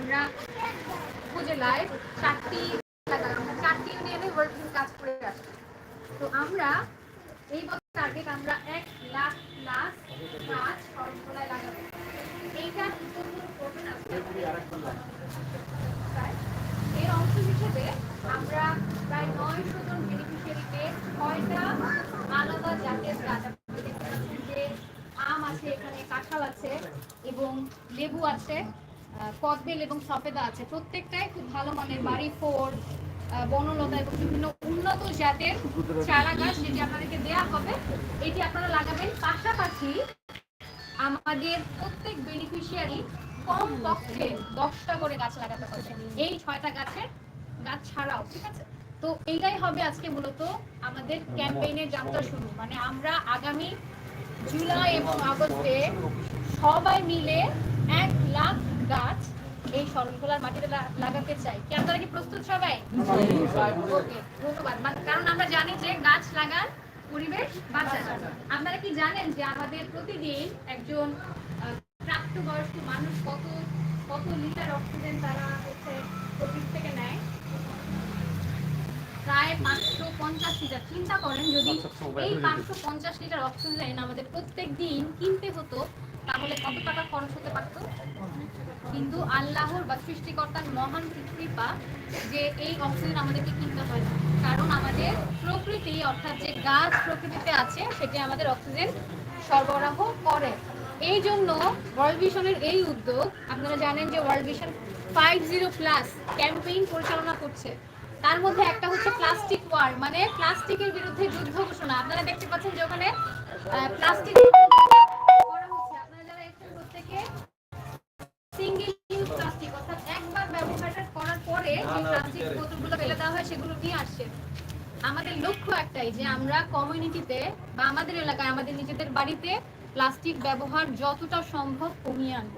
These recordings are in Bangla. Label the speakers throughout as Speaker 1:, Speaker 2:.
Speaker 1: আমরা উপজেলায় চারটি এলাকা- চারটি ইউনিয়নে ওয়ার্ল্ড কাজ করে আসছি তো আমরা এই বছর টার্গেট আমরা এক লাখ প্লাস গাছ শরণখোলায় লাগাবো। এইটা এর অংশ হিসেবে আমরা প্রায় নয়শো জন বেনিফিশিয়ারিকে ছয়টা আলাদা জাতের গাছ আম আছে, এখানে কাঁঠাল আছে এবং লেবু আছে। কদবেল এবং সফেদা আছে। প্রত্যেকটাই খুব ভালো মানের বাড়ি ফোর বনলতা এবং বিভিন্ন উন্নত জাতের চারা গাছ যেটি আপনাদেরকে দেওয়া হবে, এটি আপনারা লাগাবেন। পাশাপাশি আমাদের প্রত্যেক বেনিফিশিয়ারি কম পক্ষে দশটা করে গাছ লাগাতে হবে এই ছয়টা গাছের গাছ ছাড়াও, ঠিক আছে? তো এইটাই হবে আজকে মূলত আমাদের ক্যাম্পেইনের যাত্রা শুরু। মানে আমরা আগামী জুলাই এবং আগস্টে সবাই মিলে এক লাখ গাছ এই শরণখোলার মাটিতে লাগাতে চাই। কি আপনারা কি প্রস্তুত সবাই? ধন্যবাদ। কারণ আমরা জানি যে গাছ লাগান পরিবেশ বাঁচান আপনারা কি জানেন যে আমাদের প্রতিদিন একজন প্রাপ্তবয়স্ক মানুষ কত কত লিটার অক্সিজেন তারা হচ্ছে প্রকৃতি থেকে নেয়? প্রায় পাঁচশো পঞ্চাশ লিটার। চিন্তা করেন যদি এই পাঁচশো পঞ্চাশ লিটার অক্সিজেন আমাদের প্রত্যেক দিন কিনতে হতো তাহলে কত টাকা খরচ হতে পারতো? কিন্তু আল্লাহর বা সৃষ্টিকর্তার মহান কৃপা যে এই অক্সিজেন আমাদেরকে কিনতে হয় কারণ আমাদের প্রকৃতি, অর্থাৎ যে গাছ প্রকৃতিতে আছে, সেটি আমাদের অক্সিজেন সরবরাহ করে। এই জন্য ওয়ার্ল্ড ভিশনের এই উদ্যোগ, আপনারা জানেন যে World Vision five zero plus campaign পরিচালনা করছে। তার মধ্যে একটা হচ্ছে প্লাস্টিক ওয়ার মানে প্লাস্টিকের বিরুদ্ধে যুদ্ধ ঘোষণা। আপনারা দেখতে পাচ্ছেন যে ওখানে প্লাস্টিক আমাদের লক্ষ্য একটাই যে আমরা কমিউনিটিতে বা আমাদের এলাকায়, আমাদের নিজেদের বাড়িতে প্লাস্টিক ব্যবহার যতটা সম্ভব কমিয়ে আনব।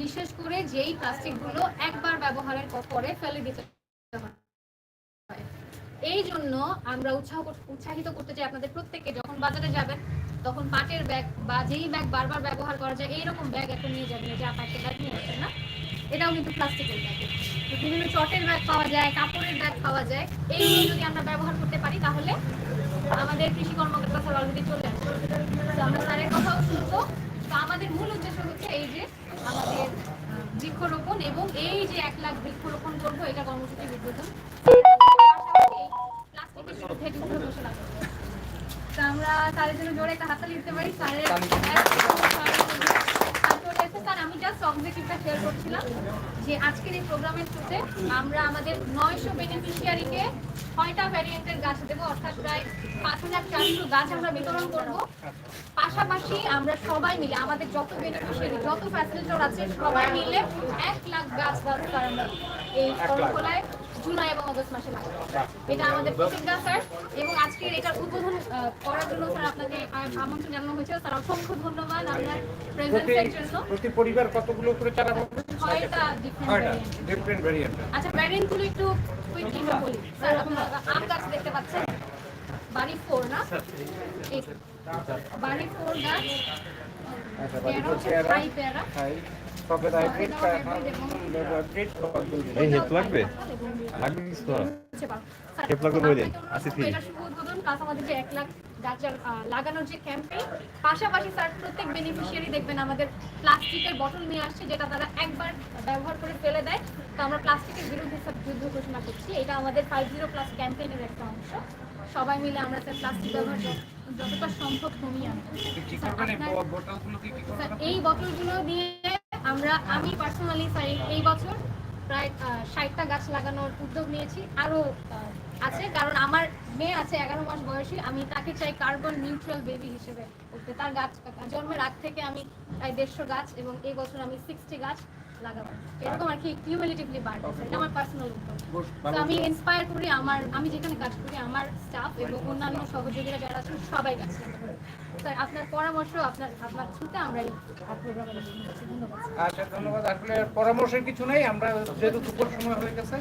Speaker 1: বিশেষ করে যেই প্লাস্টিকগুলো একবার ব্যবহারের পরে ফেলে দিতে এই জন্য আমরা উৎসাহ উৎসাহিত করতে চাই আপনাদের প্রত্যেককে, যখন বাজারে যাবেন, তখন পাটের ব্যাগ বা যেই ব্যাগ বারবার ব্যবহার করা যায়, এইরকম ব্যাগ এখন নিয়ে যাবেন যে পাটের ব্যাগ নিয়ে আসেন না, এটাও কিন্তু প্লাস্টিকের ব্যাগ বিভিন্ন চটের ব্যাগ পাওয়া যায় কাপড়ের ব্যাগ পাওয়া যায়। এইগুলো যদি আমরা ব্যবহার করতে পারি, তাহলে আমাদের কৃষি কর্মকর্তা স্যার অলরেডি চলে আসবে তো আমরা স্যারের কথাও শুনব। তো আমাদের মূল উদ্দেশ্য হচ্ছে এই যে আমাদের বৃক্ষরোপণ এবং এই যে এক লাখ বৃক্ষরোপণ করব, এটা কর্মসূচির উদ্বোধন। প্লাস্টিকের বিরুদ্ধে তো আমরা স্যারের জন্য জোরে একটা হাততালি দিতে পারি। স্যারের আজকের প্রোগ্রামের নয়শো বেনিফিশিয়ারিকে ছয়টা ভ্যারিয়েন্টের গাছ দেবো, অর্থাৎ প্রায় পাঁচ হাজার চারশো গাছ আমরা বিতরণ করব। পাশাপাশি আমরা সবাই মিলে, আমাদের যত বেনিফিশিয়ারি যত ফ্যাসিলিটর আছে, সবাই মিলে এক লাখ গাছ ব্যবস্থা আমরা এই শরণখোলায় জুলাই এবং অগস্ট মাসে লাগাবো এটা আমাদের প্রতিজ্ঞা স্যার। এবং আজকের এটার উদ্বোধন করার জন্য স্যার আপনাকে আমন্ত্রণ জানানো হয়েছে। স্যার অসংখ্য ধন্যবাদ আপনার প্রেজেন্সের জন্য।
Speaker 2: প্রতি পরিবার কতগুলো করে চারা পাবে
Speaker 1: ছয়টা ডিফারেন্ট
Speaker 2: ভেরিয়েন্ট
Speaker 1: আচ্ছা ভ্যারিয়েন্টগুলো একটু কুইকলি বলি। স্যার আপনারা আম গাছ দেখতে পাচ্ছেন? বাড়ি ফোর না? বাড়ি ফোর গাছ।
Speaker 2: আচ্ছা
Speaker 1: পেয়ারা
Speaker 2: পেয়ারা।
Speaker 1: থাই পেয়ারা।
Speaker 2: সবেদা হাইব্রিড হাইব্রিড
Speaker 3: এই হেল্প লাগবে? লাগবে কিছু তো হেল্প লাগবে বলে দিন। ফ্রি
Speaker 1: এটা শুভ উদ্বোধন প্লাস আমাদের যে এক লাখ গাছের লাগানোর যে ক্যাম্পেইন পাশাপাশি স্যার প্রত্যেক বেনিফিশিয়ারি দেখবেন আমাদের প্লাস্টিকের বটল নিয়ে আসছে যেটা তারা একবার ব্যবহার করে ফেলে দেয়। তো আমরা প্লাস্টিকের বিরুদ্ধে যুদ্ধ ঘোষণা করছি। এটা আমাদের ফাইভ জিরো প্লাস ক্যাম্পেইনের একটা অংশ। সবাই মিলে আমরা স্যার প্লাস্টিক ব্যবহার যত- যতটা সম্ভব কমিয়ে আনব।
Speaker 2: এই বোতলগুলো
Speaker 1: দিয়ে আমরা আমি পার্সোনালি স্যার এই- এই বছর প্রায় ষাটটা গাছ লাগানোর উদ্যোগ নিয়েছি। আরও আছে কারণ আমার মেয়ে আছে এগারো মাস বয়সী আমি তাকে চাই কার্বন নিউট্রাল বেবি হিসেবে করতে তার গাছ জন্মের আগ থেকে আমি প্রায় দেড়শো গাছ এবং এই বছর আমি সিক্সটি গাছ লাগাবো। এরকম আর কি কিউমুলেটিভলি বাড়তেছে এটা আমার পার্সোনাল উদ্যোগ। তো আমি ইন্সপায়ার করি আমার আমি যেখানে কাজ করি আমার স্টাফ এবং অন্যান্য সহযোগীরা যারা আছেন সবাই কাজ করে আপনার পরামর্শ, আপনার আপনার
Speaker 2: আচ্ছা ধন্যবাদ। আসলে পরামর্শের কিছু নেই, আমরা যেহেতু দুপুর সময় হয়ে গেছে।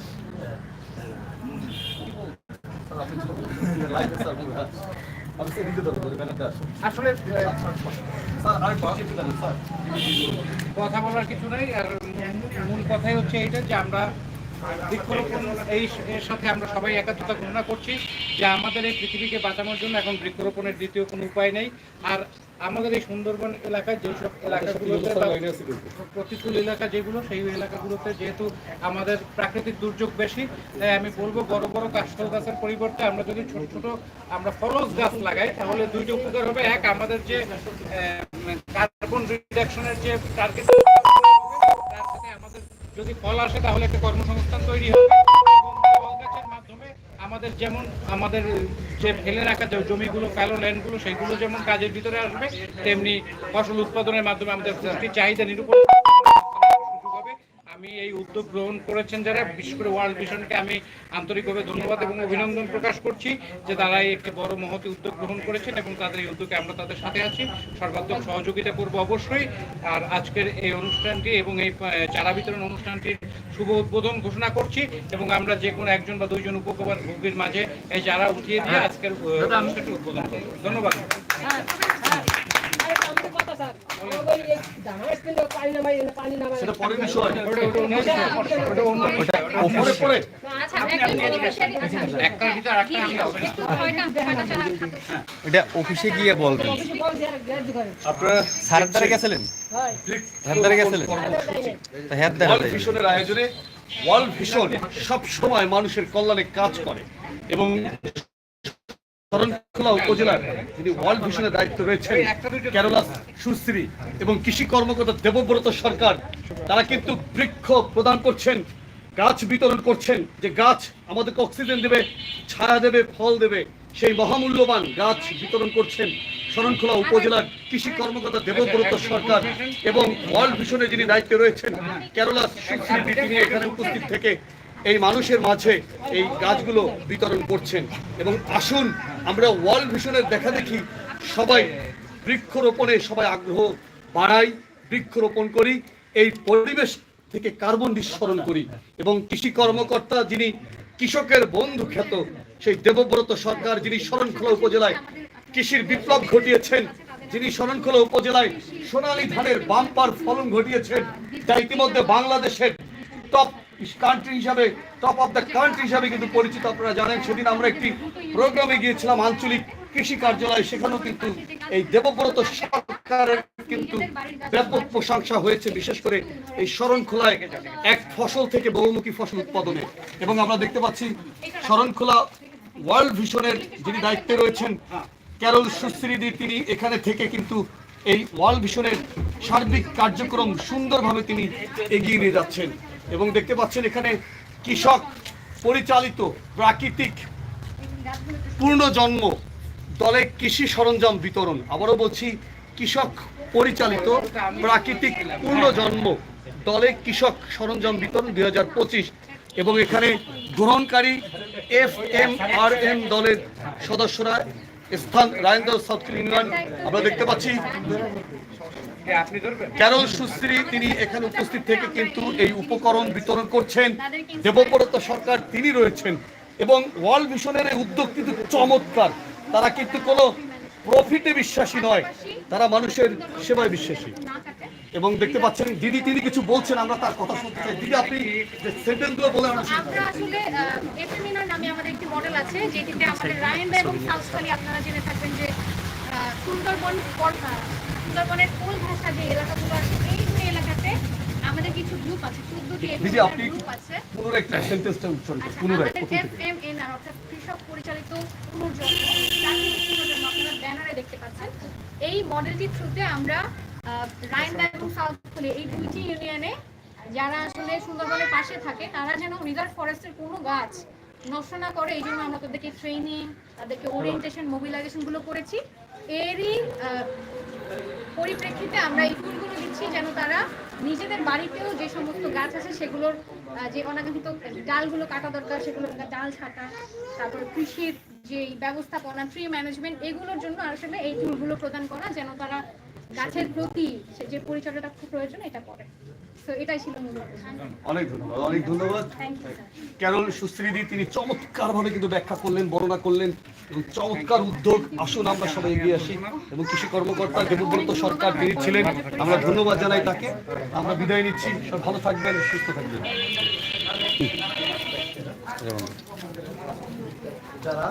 Speaker 2: আসলে কথা বলার কিছু নেই, আর মূল কথাই হচ্ছে এইটা যে আমরা বৃক্ষরোপণ এই সাথে আমরা সবাই ঘোষণা করছি যে আমাদের এই পৃথিবীকে বাঁচানোর জন্য এখন বৃক্ষরোপণের দ্বিতীয় কোনো উপায় নেই। আর আমাদের এই সুন্দরবন এলাকায় যেসব এলাকাগুলোতে প্রতিকূল এলাকা যেগুলো, সেই এলাকাগুলোতে যেহেতু আমাদের প্রাকৃতিক দুর্যোগ বেশি, তাই আমি বলব বড় বড় কাষ্ঠল গাছের পরিবর্তে আমরা যদি ছোট ছোট আমরা ফলস গাছ লাগাই, তাহলে দুইটা উপকার হবে। এক, আমাদের যে কার্বন রিডাকশনের যে টার্গেট যদি ফল আসে তাহলে একটা কর্মসংস্থান তৈরি হবে। মাধ্যমে আমাদের যেমন, আমাদের যে ফেলে রাখা জমিগুলো, কালো ল্যান্ডগুলো, সেগুলো যেমন কাজের ভিতরে আসবে, তেমনি ফসল উৎপাদনের মাধ্যমে আমাদের চাহিদা নিরূপণ এই উদ্যোগ গ্রহণ করেছেন যারা বিশেষ করে ওয়ার্ল্ড ভিশনকে আমি আন্তরিকভাবে ধন্যবাদ এবং অভিনন্দন প্রকাশ করছি যে তারা এই একটি বড় মহতি উদ্যোগ গ্রহণ করেছেন এবং তাদের এই উদ্যোগে আমরা তাদের সাথে আছি। সর্বাত্মক সহযোগিতা করব অবশ্যই। আর আজকের এই অনুষ্ঠানটি এবং এই চারা বিতরণ অনুষ্ঠানটির শুভ উদ্বোধন ঘোষণা করছি এবং আমরা যে কোনো একজন বা দুইজন উপকার ভোগীর মাঝে এই চারা উঠিয়ে দিয়ে আজকের আহ, অনুষ্ঠানটি উদ্বোধন করব। ধন্যবাদ।
Speaker 3: এটা অফিসে গিয়ে বলবেন
Speaker 4: আপনারা
Speaker 3: স্যারের দ্বারা গেছিলেন হ্যাঁ দ্বারা হ্যাঁ
Speaker 4: আয়োজনে ওয়ার্ল্ড ভিশন সব সময় মানুষের কল্যাণে কাজ করে এবং শরণখোলা উপজেলার যিনি ওয়ার্ল্ড ভিশনের দায়িত্ব রয়েছেন সুশ্রী এবং কৃষি কর্মকর্তা দেবব্রত সরকার, তারা কিন্তু বৃক্ষ প্রদান করছেন, গাছ বিতরণ করছেন। যে গাছ আমাদেরকে অক্সিজেন দেবে, ছায়া দেবে, ফল দেবে, সেই মহামূল্যবান গাছ বিতরণ করছেন শরণখোলা উপজেলার কৃষি কর্মকর্তা দেবব্রত সরকার এবং ওয়ার্ল্ড ভিশনে যিনি দায়িত্বে রয়েছেন, কেরলা সুশ্রী তিনি এখানে উপস্থিত থেকে এই মানুষের মাঝে এই গাছগুলো বিতরণ করছেন। এবং আসুন আমরা ওয়ার্ল্ড ভিশনের দেখা দেখি সবাই বৃক্ষরোপণে সবাই আগ্রহ বাড়াই, বৃক্ষরোপণ করি, এই পরিবেশ থেকে কার্বন নিঃসরণ করি এবং কৃষি কর্মকর্তা যিনি কৃষকের বন্ধু খ্যাত, সেই দেবব্রত সরকার যিনি শরণখোলা উপজেলায় কৃষির বিপ্লব ঘটিয়েছেন, যিনি শরণখোলা উপজেলায় সোনালী ধানের বাম্পার ফলন ঘটিয়েছেন, যা ইতিমধ্যে বাংলাদেশের টপ কান্ট্রি হিসাবে টপ অফ দ্য কান্ট্রি হিসাবে কিন্তু পরিচিত আপনারা জানেন। সেদিন আমরা একটি প্রোগ্রামে গিয়েছিলাম আঞ্চলিক কৃষি কার্যালয়। সেখানেও কিন্তু এই দেবব্রত সরকারের কিন্তু ব্যাপক প্রশংসা হয়েছে, বিশেষ করে এই শরণখোলায় এক ফসল থেকে বহুমুখী ফসল উৎপাদনে। এবং আমরা দেখতে পাচ্ছি শরণখোলা ওয়ার্ল্ড ভিশনের যিনি দায়িত্বে রয়েছেন, ক্যারল সুশ্রীদি, তিনি এখানে থেকে কিন্তু এই ওয়ার্ল্ড ভিশনের সার্বিক কার্যক্রম সুন্দরভাবে তিনি এগিয়ে নিয়ে যাচ্ছেন। এবং দেখতে পাচ্ছেন এখানে কৃষক পরিচালিত প্রাকৃতিক পূর্ণ জন্ম দলে কৃষি সরঞ্জাম বিতরণ। আবারও বলছি, কৃষক পরিচালিত প্রাকৃতিক পূর্ণ জন্ম দলে কৃষক সরঞ্জাম বিতরণ দুই হাজার পঁচিশ এবং এখানে গ্রহণকারী এফ এম আর এম দলের সদস্যরা স্থান রায়ন্দর সাউথ ইউনিয়ন। আমরা দেখতে পাচ্ছি ক্যারল সুশ্রী তিনি এখানে উপস্থিত থেকে কিন্তু এই উপকরণ বিতরণ করছেন। দেবব্রত সরকার তিনি রয়েছেন। এবং ওয়ার্ল্ড ভিশনের এই উদ্যোগ কিন্তু চমৎকার। তারা কিন্তু কোনো প্রফিটে বিশ্বাসী নয়। তারা মানুষের সেবায় বিশ্বাসী। এবং দেখতে পাচ্ছেন দিদি তিনি কিছু বলছেন আমরা তার কথা শুনতে চাই। দিদি আপনি যে সেন্টেন্সগুলো বলে আমরা শুনতে
Speaker 1: আমরা আসলে এফএমিনার নামে আমাদের একটি মডেল আছে যেটিতে আমাদের রায়ন্দা এবং সাউথখালি আপনারা জেনে থাকবেন যে সুন্দরবন পর- আহ, সুন্দরবনের কোল ভাষা যে এলাকাগুলো আছে এই দুই এলাকাতে আমাদের কিছু গ্রুপ আছে চোদ্দটি গ্রুপ আছে।
Speaker 4: পুনরায় একটু সেন্টেন্সটা উচ্চারণ করুন
Speaker 1: আচ্ছা,
Speaker 4: পুনরায়।
Speaker 1: FMNR অর্থাৎ কৃষক পরিচালিত পুনর্জন্ম পুনর্জন্ম আপনারা ব্যানারে দেখতে পাচ্ছেন। এই মডেলটির থ্রুতে আমরা রায়ন্দা এবং সাউথফুলি এই দুইটি ইউনিয়নে যারা আসলে সুন্দরবনের পাশে থাকে তারা যেন রিজার্ভ ফরেস্টের কোনো গাছ নষ্ট না করে এই জন্য আমরা তাদেরকে ট্রেনিং তাদেরকে ওরিয়েন্টেশন মোবিলাইজেশনগুলো করেছি। এরই পরিপ্রেক্ষিতে আমরা এই ফুলগুলো দিচ্ছি যেন তারা নিজেদের বাড়িতেও যে সমস্ত গাছ আছে সেগুলোর যে অনাকাঙ্ক্ষিত ডালগুলো কাটা দরকার, সেগুলো ডাল ছাটা, তারপর কৃষির যে ব্যবস্থাপনা ট্রি ম্যানেজমেন্ট এগুলোর জন্য আসলে এই টুলগুলো প্রদান করা যেন তারা গাছের প্রতি যে পরিচর্যাটা খুব প্রয়োজন, এটা করে।
Speaker 4: অনেক ধন্যবাদ অনেক ধন্যবাদ। ক্যারল সুশ্রীদি তিনি চমৎকার ভাবে কিন্তু ব্যাখ্যা করলেন বর্ণনা করলেন এবং চমৎকার উদ্যোগ। আসুন আমরা সবাই এগিয়ে আসি এবং কৃষি কর্মকর্তা দেবব্রত সরকার তিনি ছিলেন আমরা ধন্যবাদ জানাই তাকে। আমরা বিদায় নিচ্ছি সব ভালো থাকবেন সুস্থ থাকবেন। যারা